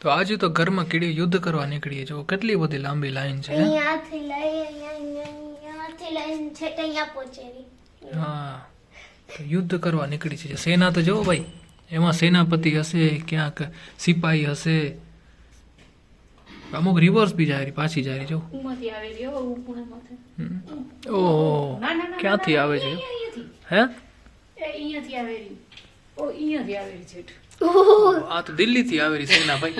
તો આજે તો ઘરમાં કીડી યુદ્ધ કરવા નીકળીએ જો કેટલી બધી લાંબી લાઈન છે અહીંયાથી લઈ અહીંયા અહીંયા અહીંયાથી લઈને છેક અહીંયા પહોંચેલી હા. તો યુદ્ધ કરવા નીકળી છે. સેના તો જુઓ ભાઈ એમાં સેનાપતિ હશે ક્યાંક સિપાહી હશે. અમુક રિવર્સ બી જાય પાછી જાય રહી, જો. ઓહો. ના ના ના ક્યાંથી આવે છે? હે? અહીંયાથી આવેલી ઓ અહીંયાથી આવેલી છેઠ આ તો દિલ્હીથી આવેલી સેના ભાઈ.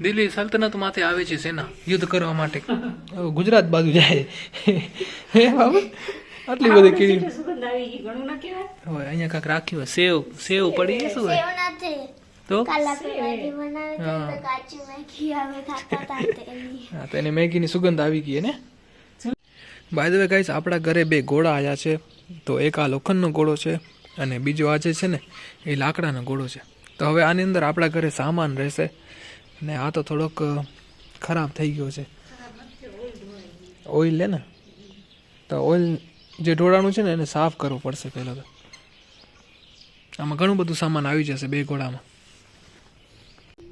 દિલ્હી સલ્તનતમાંથી આવે છે સેના યુદ્ધ કરવા માટે. ગુજરાત બાજુ જાય. હે બાબા? આટલી બધી કીડી. હોય અહીંયા કાંક રાખ્યું હોય. સેવ સેવ પડી શું હોય? તો? હા. તો એની. મેગીની સુગંધ આવી ગઈ ને બાય ધ વે ગાઈસ આપણા ઘરે બે ઘોડા આવ્યા છે. તો એક આ લોખંડનો ઘોડો છે. અને બીજો આ જે છે ને, એ લાકડાનો ઘોડો છે. તો હવે આની અંદર આપણા ઘરે સામાન રહેશે અને આ તો થોડોક ખરાબ થઈ ગયો છે. ઓઇલ લે ને? તો ઓઇલ જે ઢોળાનું છે ને, એને સાફ કરવું પડશે પહેલાં તો. આમાં ઘણું બધું સામાન આવી જશે બે ઘોડામાં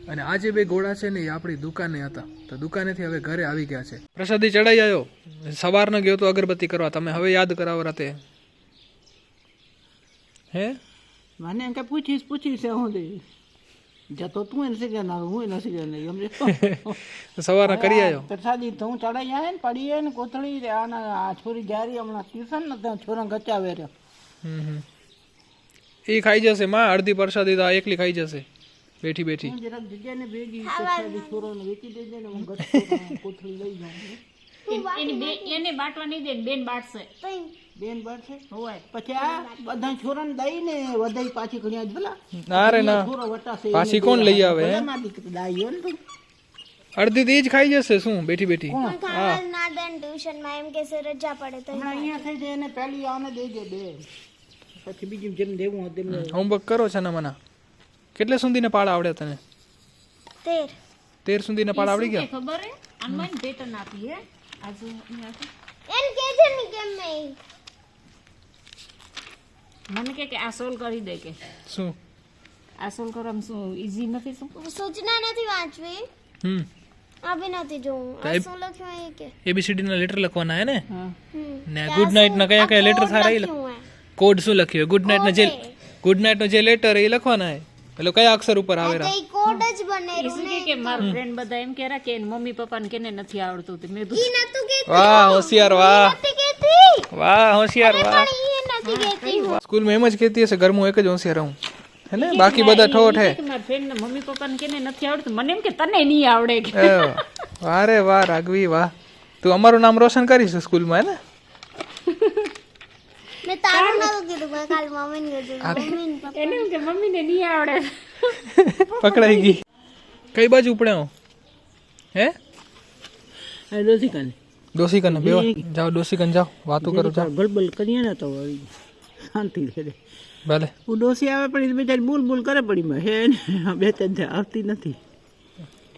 અને આ જે બે ઘોડા છે ને, એ આપણી દુકાને હતા. તો દુકાનેથી હવે ઘરે આવી ગયા છે. પ્રસાદી ચડાઈ આવ્યો. સવારનો ગયો તો અગરબત્તી કરવા. તમે હવે યાદ કરાવો રાતે. હે? મને એમ કે પૂછીશ પૂછીશ હું જતો તું એને શીખે ના હું એને શીખે નહીં સમજે સવારે કરી આવ્યો પ્રસાદી તો હું ચડાઈ આવે ને પડીએ ને કોથળી આના આ છોરી જારી હમણાં ટ્યુશન ને ત્યાં છોરા ગચાવે રહ્યો. એ ખાઈ જશે માં અડધી પ્રસાદી તો એકલી ખાઈ જશે. બેઠી બેઠી. જરાક જગ્યાને ભેગી પ્રસાદી છોરાને વેચી દેજે ને હું ગચકો કોથળી લઈ જાઉં. એન- એને બાટવા નહીં દે બેન બાટશે. બેન બાળશે પછી આ બધા છોરાને દઈ ને વધાઈ પાછી ઘણી આજ ભલા ના રે ના. છોરો વટાશે પાછી કોણ લઈ આવે? દીકરી ને અડધી તો એ જ ખાઈ જશે શું? બેઠી બેઠી. ના એમ કે રજા પડે તો અહીંયા થઈ જાય એને પહેલી આને દેજે બે. પછી બીજું જેમ દેવું હોય તેમ હોમવર્ક કરો છે ને. મને કેટલે સુધીને પાડા આવડે તને? તેર. તેર સુધીને પાડા આવડી ગયા? ખબર હે? અનમાન પેટર્ન આપી હે. આજુ એમ કે છે ને કેમ નહીં. મને કે કે આ સોલ્વ કરી દે કે. શું? આ સોલ્વ કરવામાં શું ઈઝી નથી શું? સૂચના નથી વાંચવી. હમ. આ બી નથી જોવું. આ શું લખ્યું એ કે? એબીસીડી ના લેટર લખવાના હે ને? હમ. ને ગુડ નાઈટ ના કયા કયા લેટર સારા એ લખ્યું કોડ શું લખ્યું? ગુડ નાઈટ ના જે ગુડ નાઈટ નો જે લેટર એ લખવાના હે? પેલો કયા અક્ષર ઉપર આવે તો કઈ કોડ જ બનેલું શું કે કે મારા ફ્રેન્ડ બધા એમ કહેરા કે મમ્મી પપ્પાને કેને નથી આવડતું તે મેં ઈ નતું કે વાહ હોશિયાર વાહ. વાહ હોશિયાર વાહ. કેતી સ્કૂલમાં એમ જ કહેતી હશે ઘરમાં હું એક જ હોશિયાર હું હે ને? બાકી બધા ઠોઠ હે. મારા ફ્રેન્ડ ને મમ્મી પપ્પાને કેને નથી આવડતું. મને એમ કે તને નહીં આવડે કે. વારે વાહ. રાઘવી વાહ. તું અમારું નામ રોશન કરીશ સ્કૂલમાં હે ને? મેં તારું નામ કીધું મેં કાલ મમ્મીને કીધું એને એમ કે મમ્મીને નહીં આવડે. પકડાઈ ગઈ. કઈ બાજુ ઉપડે હું? હે આ દોશિકાને ડોસીકન બેવા. જાઓ ડોસીકન જાઓ. વાતો કરો જાઓ. ગલબલ કરીએ ને તો શાંતિ રહે. ભલે. હું ડોસી આવે પણ એ બિચારી બોલ બોલ કરે પડી મેં હે ને બે ત્રણ આવતી નથી.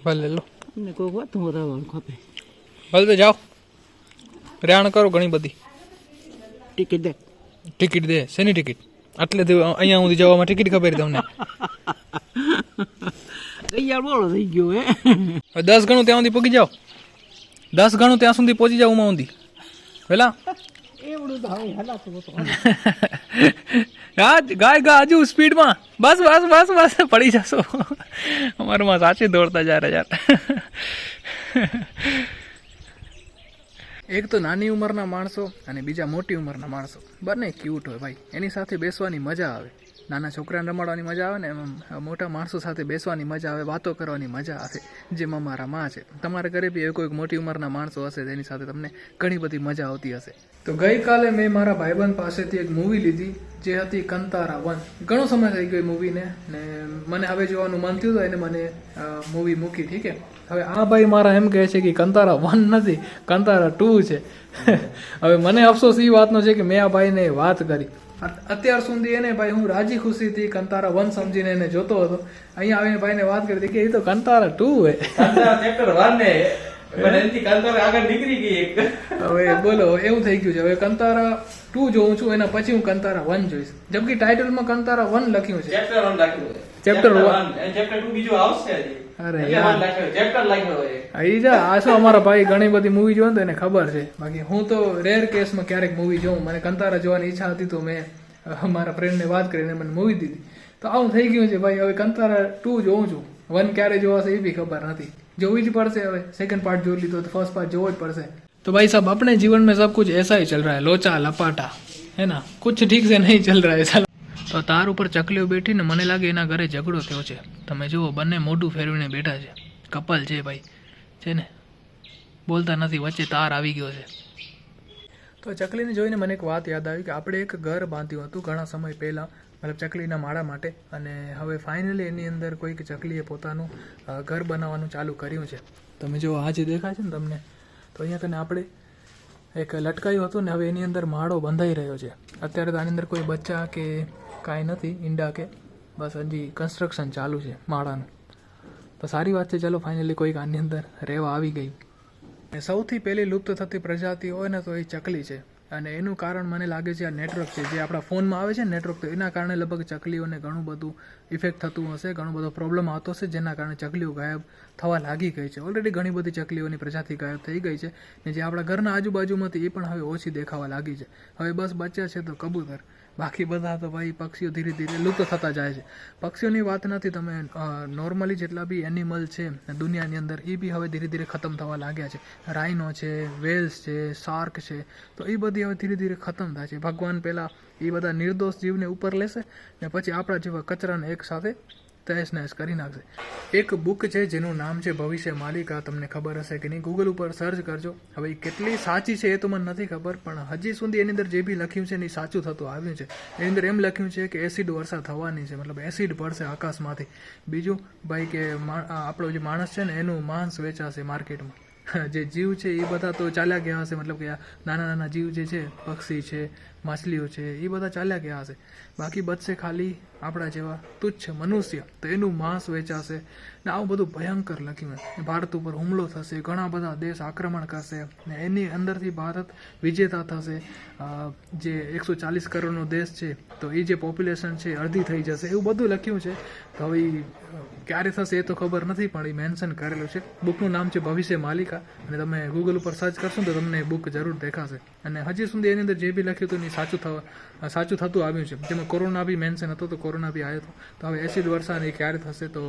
ભલે લો. અમને કોઈ વાત હું રહેવાનું ખપે. ભલે તો જાઓ. પ્રયાણ કરો ઘણી બધી. ટિકિટ દે. ટિકિટ દે. શેની ટિકિટ? આટલે અહીંયા સુધી જવામાં ટિકિટ ખબર તમને તૈયાર બોલો થઈ ગયો હે. દસ ગણું ત્યાં સુધી પગી જાઓ. દસ ગણું ત્યાં સુધી પહોંચી જાવ ઉમા ઊંધી. પેલા ગાય ગા હજુ સ્પીડમાં. બસ બસ બસ બસ પડી જશો. અમારું માં સાચી દોડતા જા રહ્યા એક તો નાની ઉંમરના માણસો અને બીજા મોટી ઉંમરના માણસો. બંને ક્યુટ હોય ભાઈ. એની સાથે બેસવાની મજા આવે. નાના છોકરાને રમાડવાની મજા આવે ને એમ મોટા માણસો સાથે બેસવાની મજા આવે, વાતો કરવાની મજા આવે જેમાં મારા માં છે. તમારા ઘરે બી એવી કોઈક મોટી ઉંમરના માણસો હશે તેની સાથે તમને ઘણી બધી મજા આવતી હશે. તો ગઈકાલે મેં મારા ભાઈબંધ પાસેથી એક મૂવી લીધી, જે હતી કંતારા વન. ઘણો સમય થઈ ગયો મૂવીને ને મને હવે જોવાનું મન થયું હતું, એને મને મૂવી મૂકી. ઠીક છે? હવે આ ભાઈ મારા એમ કહે છે કે કંતારા વન નથી, કંતારા ટુ છે. હવે મને અફસોસ એ વાતનો છે કે મેં આ ભાઈને વાત કરી. અત્યાર સુધી એને ભાઈ હું રાજી ખુશીથી કંતારા વન સમજીને એને જોતો હતો. અહીંયા આવીને ભાઈને વાત કરી હતી કે એ તો કંતારા ટુ હે. હવે બોલો એવું થઈ ગયું છે. હવે કંતારા ટુ જોઉં છું એના પછી હું કંતારા વન જોઈશ. જબકી ટાઇટલમાં કંતારા વન લખ્યું છે. ચેપ્ટર વન રાખ્યું છે. ચેપ્ટર ચેપ્ટર ટુ બીજું આવશે અરે ઈ જા આ શું અમારા ભાઈ ઘણી બધી મૂવી જોવા તો એને ખબર છે. બાકી હું તો રેર કેસમાં ક્યારેક મૂવી જોઉં. મને કંતારા જોવાની ઈચ્છા હતી તો મેં મારા ફ્રેન્ડને વાત કરીને મને મૂવી દીધી. તો આવું થઈ ગયું છે ભાઈ. હવે કંતારા ટુ જોઉં છું. વન ક્યારે જોવાશે એ બી ખબર નથી. જોવી જ પડશે હવે. સેકન્ડ પાર્ટ જોઈ લીધો તો ફર્સ્ટ પાર્ટ જોવો જ પડશે. તો ભાઈ સાહેબ આપણે જીવનમાં में सब कुछ ચલ ही चल रहा है लोचा लपाटा है ना कुछ ठीक से नहीं चल તો તાર ઉપર ચકલીઓ બેઠીને મને લાગે એના ઘરે ઝઘડો થયો છે. તમે જુઓ, બંને મોઢું ફેરવીને બેઠા છે. કપલ છે ભાઈ. છે ને? બોલતા નથી, વચ્ચે તાર આવી ગયો છે. તો ચકલીને જોઈને મને એક વાત યાદ આવી કે આપણે એક ઘર બાંધ્યું હતું ઘણા સમય પહેલાં, મતલબ ચકલીના માળા માટે. અને હવે ફાઇનલી એની અંદર કોઈક ચકલીએ પોતાનું ઘર બનાવવાનું ચાલુ કર્યું છે. તમે જો આ જે દેખાય છે ને તમને, તો અહીંયા કને આપણે એક લટકાયું હતું ને હવે એની અંદર માળો બંધાઈ રહ્યો છે. અત્યારે તો આની અંદર કોઈ બચ્ચા કે કાંઈ નથી, ઈંડા કે બસ હજી કન્સ્ટ્રક્શન ચાલુ છે, માળાનું. તો સારી વાત છે, ચલો ફાઇનલી કોઈક આની અંદર રહેવા આવી ગઈ. ને સૌથી પહેલી લુપ્ત થતી પ્રજાતિ હોય ને તો એ ચકલી છે. અને એનું કારણ મને લાગે છે આ નેટવર્ક છે. જે આપણા ફોનમાં આવે છે નેટવર્ક તો એના કારણે લગભગ ચકલીઓને ઘણું બધું ઇફેક્ટ થતું હશે, ઘણો બધો પ્રોબ્લેમ આવતો હશે, જેના કારણે ચકલીઓ ગાયબ થવા લાગી ગઈ છે. ઓલરેડી ઘણી બધી ચકલીઓની પ્રજાતિ ગાયબ થઈ ગઈ છે ને જે આપણા ઘરના આજુબાજુમાંથી એ પણ હવે ઓછી દેખાવા લાગી છે. હવે બસ બચ્યા છે તો કબૂતર. બાકી બધા તો ભાઈ પક્ષીઓ ધીરે ધીરે લુપ્ત થતા જાય છે. પક્ષીઓની વાત નથી, તમે નોર્મલી જેટલા બી એનિમલ છે, દુનિયાની અંદર એ બી હવે ધીરે ધીરે ખતમ થવા લાગ્યા છે. રાઇનો છે વેલ્સ છે શાર્ક છે, તો એ બધી હવે ધીરે ધીરે ખતમ થાય છે. ભગવાન પહેલાં એ બધા નિર્દોષ જીવને ઉપર લેશે ને પછી આપણા જેવા કચરાને એક સાથે તહેસ નહેસ કરી નાખશે. એક બુક છે જેનું નામ છે ભવિષ્ય માલિકા. તમને ખબર હશે કે નહીં? ગૂગલ ઉપર સર્ચ કરજો. હવે એ કેટલી સાચી છે એ તો મને નથી ખબર, પણ હજી સુધી એની અંદર જે બી લખ્યું છે એ સાચું થતું આવ્યું છે. એની અંદર એમ લખ્યું છે કે એસિડ વર્ષા થવાની છે, મતલબ એસિડ પડશે આકાશમાંથી. બીજું, ભાઈ, કે આપણો જે માણસ છે ને એનું માંસ વેચાશે માર્કેટમાં જે જીવ છે એ બધા તો ચાલ્યા ગયા હશે. મતલબ કે આ નાના નાના જીવ જે છે, પક્ષી છે, માછલીઓ છે, એ બધા ચાલ્યા ગયા હશે. બાકી બચશે ખાલી આપણા જેવા તુચ્છ મનુષ્ય તો એનું માંસ વેચાશે. ને આવું બધું ભયંકર લખ્યું ભારત ઉપર હુમલો થશે, ઘણા બધા દેશ આક્રમણ કરશે. ને એની અંદરથી ભારત વિજેતા થશે. જે એકસો ચાલીસ કરોડનો દેશ છે, તો એ જે પોપ્યુલેશન છે, અડધી થઈ જશે. એવું બધું લખ્યું છે. તો હવે ક્યારે થશે એ તો ખબર નથી, પણ એ મેન્શન કરેલું છે. બુકનું નામ છે ભવિષ્ય માલિકા. અને તમે ગૂગલ ઉપર સર્ચ કરશો તો તમને બુક જરૂર દેખાશે. અને હજી સુધી એની અંદર જે બી લખ્યું હતું એ સાચું થવા સાચું થતું આવ્યું છે. જેમાં કોરોના બી મેન્શન હતો, તો કોરોના બી આવ્યો હતો તો હવે એસિડ વર્ષા એ ક્યારે થશે તો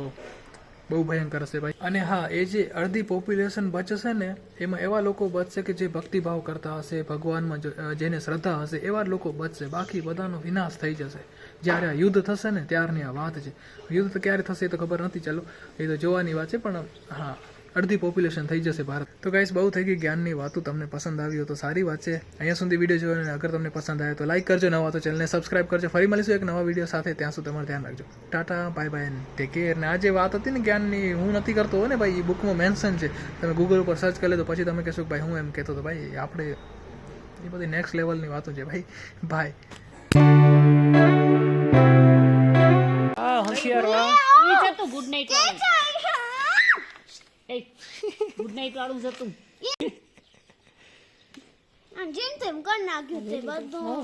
બહુ ભયંકર હશે ભાઈ. અને હા, એ જે અડધી પોપ્યુલેશન બચશે ને, એમાં એવા લોકો બચશે કે જે ભક્તિભાવ કરતા હશે, ભગવાનમાં જેને શ્રદ્ધા હશે, એવા લોકો બચશે. બાકી બધાનો વિનાશ થઈ જશે. જ્યારે આ યુદ્ધ થશે ને, ત્યારની આ વાત છે. યુદ્ધ ક્યારે થશે એ તો ખબર નથી ચાલો. એ તો જોવાની વાત છે, પણ, હા. અડધી પોપ્યુલેશન થઈ જશે ભારત. તો ગાઈસ બહુ થઈ ગઈ જ્ઞાનની વાતો તમને પસંદ આવી હોય તો સારી વાત છે. અહીંયા સુધી વીડિયો જોયો અને અગર તમને પસંદ આવે તો લાઈક કરજો નવા તો ચેનલને સબસ્ક્રાઇબ કરજો. ફરી મળીશું એક નવા વીડિયો સાથે ત્યાં સુધી તમારે ધ્યાન રાખજો. Tata bye bye take care ને આ જે વાત હતી ને જ્ઞાનની હું નથી કરતો હો ને ભાઈ એ બુકમાં મેન્શન છે. તમે ગૂગલ ઉપર સર્ચ કરી લે તો પછી તમે કહેશો કે ભાઈ હું એમ કહેતો હતો ભાઈ આપણે એ બધી નેક્સ્ટ લેવલની વાતો છે ભાઈ. ભાઈ હા હોશિયાર વાહ ગુડ નાઇટ ગુડ નાઇટ વાળું જતું આમ જેમ તેમ કરી નાખ્યું તે બધું.